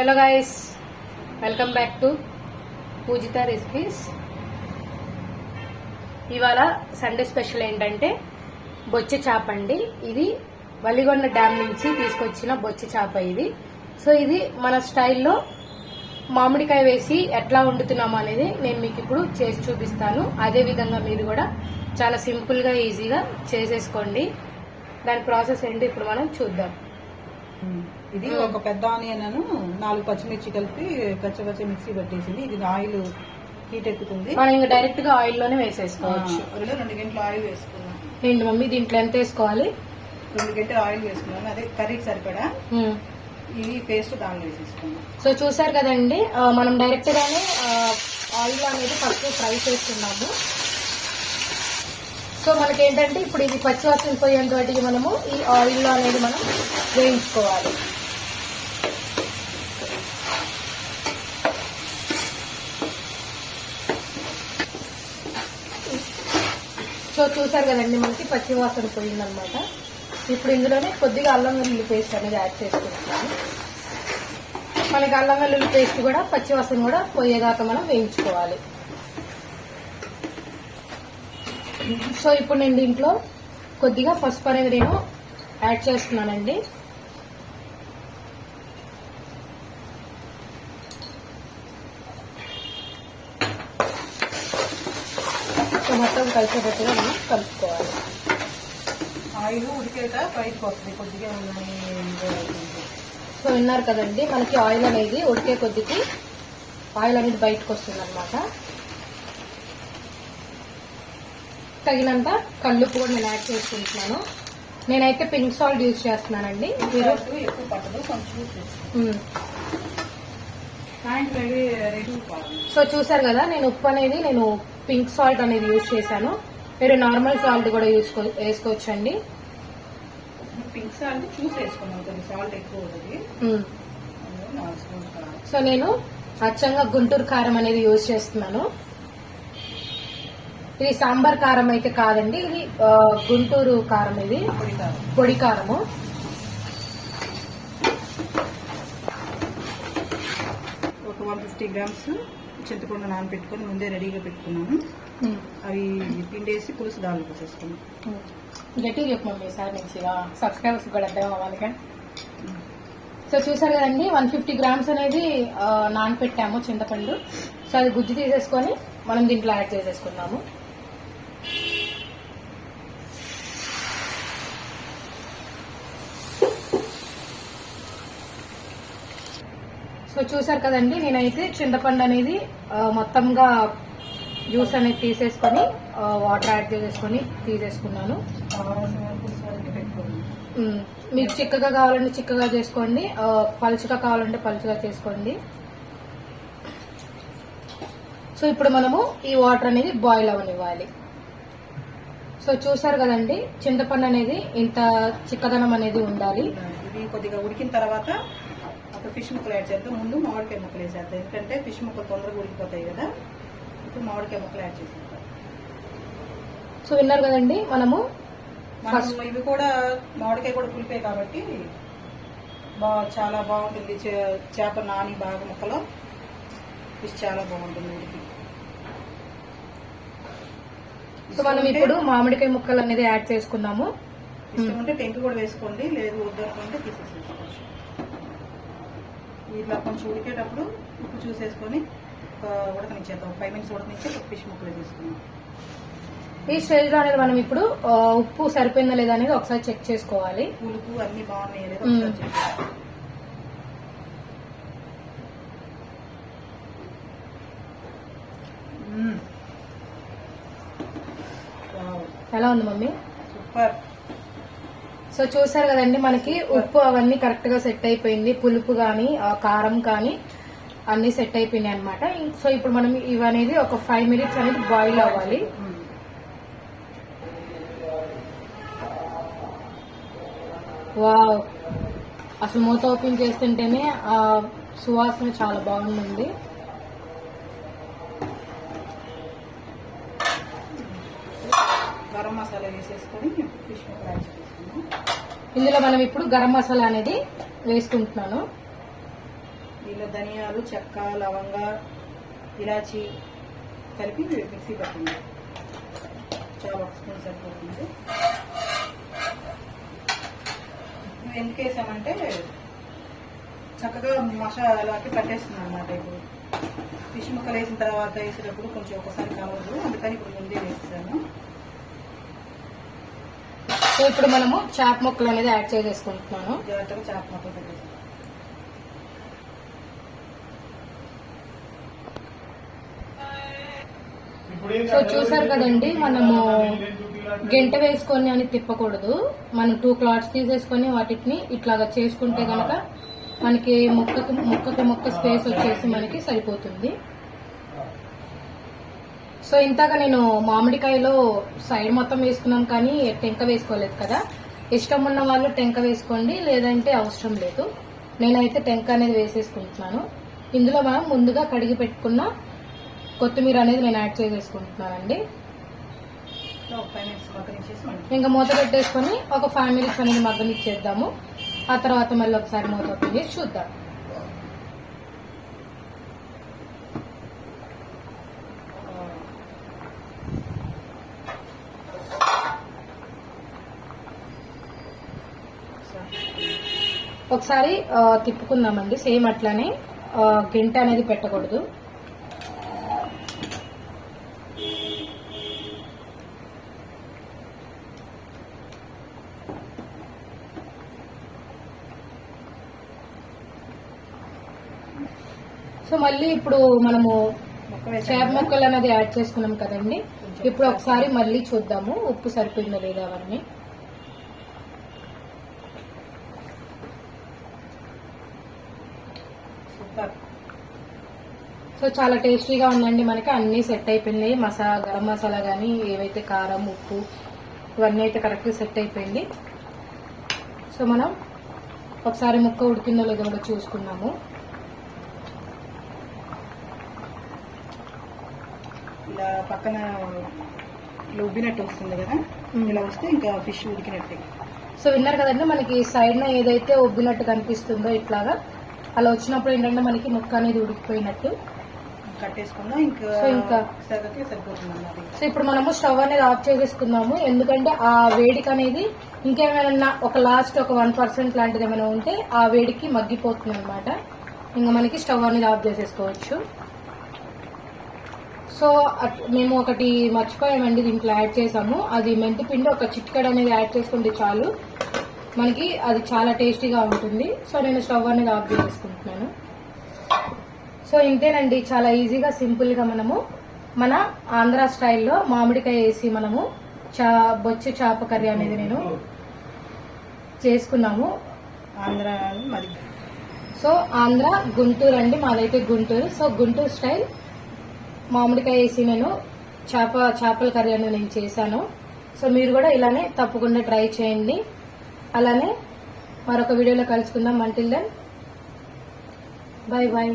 Hello guys welcome back to Pujitha recipes ఇవాళ Sunday special ఏంటంటే బొచ్చె చేప అండి. ఇది వలిగొండ డ్యామ్ నుంచి తీసుకొచ్చిన బొచ్చె చేప ఇది. సో ఇది మన స్టైల్లో మామిడికాయ వేసి ఎట్లా వండుతున్నాము అనేది నేను మీకు ఇప్పుడు చేసి చూపిస్తాను. అదే విధంగా మీరు కూడా చాలా సింపుల్గా ఈజీగా చేసేసుకోండి. దాని ప్రాసెస్ ఏంటి ఇప్పుడు మనం చూద్దాం. Hmm. ఇది ఒక పెద్ద ఆనియన్ అను నాలుగు పచ్చిమిర్చి కలిపి కచ్చపచ్చ మిక్సీ పట్టేసింది. ఇది ఆయిల్ హీట్ ఎక్కుతుంది. మనం ఇంకా డైరెక్ట్గా ఆయిల్లోనే వేసేసుకోవచ్చు. రెండు గంటలు ఆయిల్ వేసుకున్నాం ఏంటి మమ్మీ దీంట్లో ఎంత వేసుకోవాలి? రెండు గంటలు ఆయిల్ వేసుకున్నాం అదే కర్రీకి సరిపడా. ఈ పేస్ట్ దానిలో వేసేసుకున్నాం సో చూసారు కదండి మనం డైరెక్ట్ గానే ఆయిల్ అనేది ఫస్ట్ ఫ్రై చేస్తున్నాము. సో మనకి ఏంటంటే ఇప్పుడు ఇది పచ్చి వాసన పోయేంత మనము ఈ ఆయిల్లో అనేది మనం వేయించుకోవాలి. సో చూసారు కదండి మనకి పచ్చి వాసన పోయిందనమాట. ఇప్పుడు ఇందులోనే కొద్దిగా అల్లం వెల్లుల్లి పేస్ట్ అనేది యాడ్ చేసుకుంటున్నాను. మనకి అల్లం వెల్లుల్లి పేస్ట్ కూడా పచ్చి వాసన కూడా పోయేదాకా మనం వేయించుకోవాలి. సో ఇప్పుడు నేను దీంట్లో కొద్దిగా పసుపు అనేది నేను యాడ్ చేస్తున్నానండి. సో మొత్తం కలిసేటట్టుగా మనం కలుపుకోవాలి. ఆయిల్ ఉడికేట బయటకు వస్తుంది. కొద్దిగా సో విన్నారు కదండి మనకి ఆయిల్ అనేది ఉడికే కొద్దికి ఆయిల్ అనేది బయటకు వస్తుంది అనమాట తగినంత కల్లుప్పు కూడా నేను యాడ్ చేసుకుంటున్నాను. నేనైతే పింక్ సాల్ట్ యూజ్ చేస్తున్నానండి. మీరు ఎక్కువ పట్టదు కొంచెం సో చూసారు కదా నేను ఉప్పు అనేది నేను పింక్ సాల్ట్ అనేది యూజ్ చేశాను. మీరు నార్మల్ సాల్ట్ కూడా యూస్ వేసుకోవచ్చండి. పింక్ సాల్ట్ చూసి వేసుకున్నాం కొద్ది సాల్ట్ ఎక్కువ సో నేను అచ్చంగా గుంటూరు కారం అనేది యూజ్ చేస్తున్నాను. ఇది సాంబార్ కారం అయితే కాదండి ఇది గుంటూరు కారం ఇది. పొడి కారము. ఒక వన్ ఫిఫ్టీ గ్రామ్స్ చింతపండు నానబెట్టుకొని ముందే రెడీగా పెట్టుకున్నాను. అవి పిండేసి పులుసు దానిలో పోసేసుకున్నాం గట్టిగా చెప్పు మమ్మీ సార్ నుంచి సబ్స్క్రైబర్స్ కూడా అర్థం అవ్వాలిగా. సో చూసారు కదండి వన్ ఫిఫ్టీ గ్రామ్స్ అనేది నానపెట్టాము చింతపండు. సో అది గుజ్జు తీసేసుకొని మనం దీంట్లో యాడ్ చేసేసుకున్నాము సో చూసారు కదండి నేనైతే చింతపండు అనేది మొత్తంగా జ్యూస్ అనేది తీసేసుకొని వాటర్ యాడ్ చేసేసుకొని తీసేసుకున్నాను. మీకు చిక్కగా కావాలంటే చిక్కగా చేసుకోండి పలుచుగా పలుచగా కావాలంటే పలుచగా చేసుకోండి. సో ఇప్పుడు మనము ఈ వాటర్ అనేది బాయిల్ అవ్వనివ్వాలి సో చూసారు కదండి చింతపండు అనేది ఇంత చిక్కదనం అనేది ఉండాలి. కొద్దిగా ఉడికిన తర్వాత అప్పుడు ఫిష్ ముక్కలు యాడ్ చేద్దాం. ముందు మామిడికాయ ముక్కలు వేసేద్దాం. ఎందుకంటే ఫిష్ ముక్కలు తొందరగా ఉడికిపోతాయి కదా. ఇప్పుడు మామిడికాయ ముక్కలు యాడ్ చేసేద్దాం. సో విన్నారు కదండి మనము మనం ఇవి కూడా మామిడికాయ కూడా పులిపే కాబట్టి బా చాలా బాగుంటుంది. చేప నాని బాగా ముక్కలో. ఫిష్ చాలా బాగుంటుంది ఉడికి. సో మనం ఇప్పుడు మామిడికాయ ముక్కలు అనేది యాడ్ చేసుకున్నాము ఇష్టం ఉంటే టెంక్ కూడా వేసుకోండి. లేదు వద్దనుకుంటే తీసేసేసుకోవచ్చు. ఇట్లా కొంచెం ఉడికేటప్పుడు ఉప్పు చూసేసుకొని ఒక ఉడకనిచ్చేద్దాం. ఫైవ్ మినిట్స్ ఉడకనిచ్చి ఒక ఫిష్ ముక్కలు వేసేసుకున్నాం ఈ స్టేజ్లో అనేది మనం ఇప్పుడు ఉప్పు సరిపోయిందా లేదా అనేది ఒకసారి చెక్ చేసుకోవాలి. పులుపు అన్ని బాగున్నాయి లేదా ఎలా ఉంది మమ్మీ? సూపర్. సో చూసారు కదండి మనకి ఉప్పు అవన్నీ కరెక్ట్గా సెట్ అయిపోయింది. పులుపు కానీ కారం కానీ అన్ని సెట్ అయిపోయినాయి అనమాట సో ఇప్పుడు మనం ఇవి అనేది ఒక ఫైవ్ మినిట్స్ అనేది బాయిల్ అవ్వాలి. వావ్ అసలు మూత ఓపెన్ చేస్తుంటేనే ఆ సువాసన చాలా బాగుంది గరం మసాలా వేసేసుకొని ఫిష్ యాడ్ చేసుకున్నాం ఇందులో మనం ఇప్పుడు గరం మసాలా అనేది వేసుకుంటున్నాను. దీనిలో ధనియాలు చెక్క లవంగ ఇలాచి కలిపి మిక్సీ పట్టింది చాలా ఒక స్పూన్ సరిపోతుంది. ఎందుకు వేసామంటే చక్కగా మసాలాకి పట్టేస్తుంది అనమాట ఇప్పుడు. ఫిష్ ముక్కలు వేసిన తర్వాత వేసేటప్పుడు కొంచెం ఒకసారి కలవదు అందుకని ఇప్పుడు ముందే వేస్తాను సో ఇప్పుడు మనము చేప ముక్కలు అనేది యాడ్ చేసేసుకుంటున్నాను. చేప ముక్కలు సో చూసారు కదండి మనము గంట వేసుకొని అని తిప్పకూడదు. మనం టూ క్లాత్స్ తీసేసుకొని వాటిని ఇట్లాగా చేసుకుంటే గనక మనకి ముక్కకి ముక్కకి ముక్క స్పేస్ వచ్చేసి మనకి సరిపోతుంది. సో ఇంతగా నేను మామిడికాయలో సైడ్ మొత్తం వేసుకున్నాం కానీ టెంక వేసుకోలేదు కదా. ఇష్టం ఉన్న వాళ్ళు టెంక వేసుకోండి లేదంటే అవసరం లేదు. నేనైతే టెంక అనేది వేసేసుకుంటున్నాను. ఇందులో మనం ముందుగా కడిగి పెట్టుకున్న కొత్తిమీర అనేది నేను యాడ్ చేసేసుకుంటున్నానండి. ఇంకా మూత పెట్టేసుకొని ఒక ఫైవ్ మినిట్స్ అనేది మగ్గనిచ్చేద్దాము. ఆ తర్వాత మళ్ళీ ఒకసారి మూత ఓపెన్ చేసి చూద్దాం. ఒకసారి తిప్పుకుందామండి. సేమ్ అట్లానే ఆ, గంట అనేది పెట్టకూడదు. సో మళ్ళీ ఇప్పుడు మనము చేప ముక్కలు అనేది యాడ్ చేసుకున్నాం కదండి. ఇప్పుడు ఒకసారి మళ్ళీ చూద్దాము ఉప్పు సరిపోయిందో లేదా అవన్నీ. సూపర్. సో చాలా టేస్టీగా ఉందండి మనకి. అన్ని సెట్ అయిపోయినాయి. మసాలా గరం మసాలా కానీ ఏవైతే కారం ఉప్పు ఇవన్నీ అయితే కరెక్ట్ సెట్ అయిపోయింది. సో మనం ఒకసారి ముక్క ఉడికిందో లేదో కూడా చూసుకున్నాము ఇలా పక్కన ఇలా ఉబ్బినట్టు వస్తుంది కదా. ఇలా వస్తే ఇంకా ఫిష్ ఉడికినట్టే. సో విన్నారు కదండి మనకి సైడ్ న ఏదైతే ఉబ్బినట్టు కనిపిస్తుందో ఇట్లాగా అలా వచ్చినప్పుడు ఏంటంటే మనకి ముక్క అనేది ఉడికిపోయినట్టు. కట్టేసుకుందాం ఇంకా సో ఇంకా- సరిపోతుంది సో ఇప్పుడు మనము స్టవ్ అనేది ఆఫ్ చేసేసుకుందాము. ఎందుకంటే ఆ వేడికి అనేది ఇంకేమైనా ఒక లాస్ట్ ఒక వన్ పర్సెంట్ లాంటిది ఏమైనా ఉంటే ఆ వేడికి మగ్గిపోతుంది అనమాట ఇంకా మనకి స్టవ్ అనేది ఆఫ్ చేసేసుకోవచ్చు. సో మేము ఒకటి మర్చిపోయామండి దీంట్లో యాడ్ చేసాము. అది మెంతి పిండి ఒక చిట్కడ అనేది యాడ్ చేసుకుంటే చాలు. మనకి అది చాలా టేస్టీగా ఉంటుంది. సో నేను స్టవ్ అనేది ఆఫ్ చేసేసుకుంటున్నాను. సో ఇంతేనండి చాలా ఈజీగా సింపుల్గా మనము మన ఆంధ్ర స్టైల్లో మామిడికాయ వేసి మనము చా బొచ్చు చేప కర్రీ అనేది నేను చేసుకున్నాము. ఆంధ్ర మరి. సో ఆంధ్ర గుంటూరు అండి మాదైతే గుంటూరు. సో గుంటూరు స్టైల్ మామిడికాయ వేసి నేను చేప చేపల కర్రీ అనేది నేను చేశాను. సో మీరు కూడా ఇలానే తప్పకుండా ట్రై చేయండి. అలానే మరొక వీడియోలో కలుసుకుందాం. Until then bye bye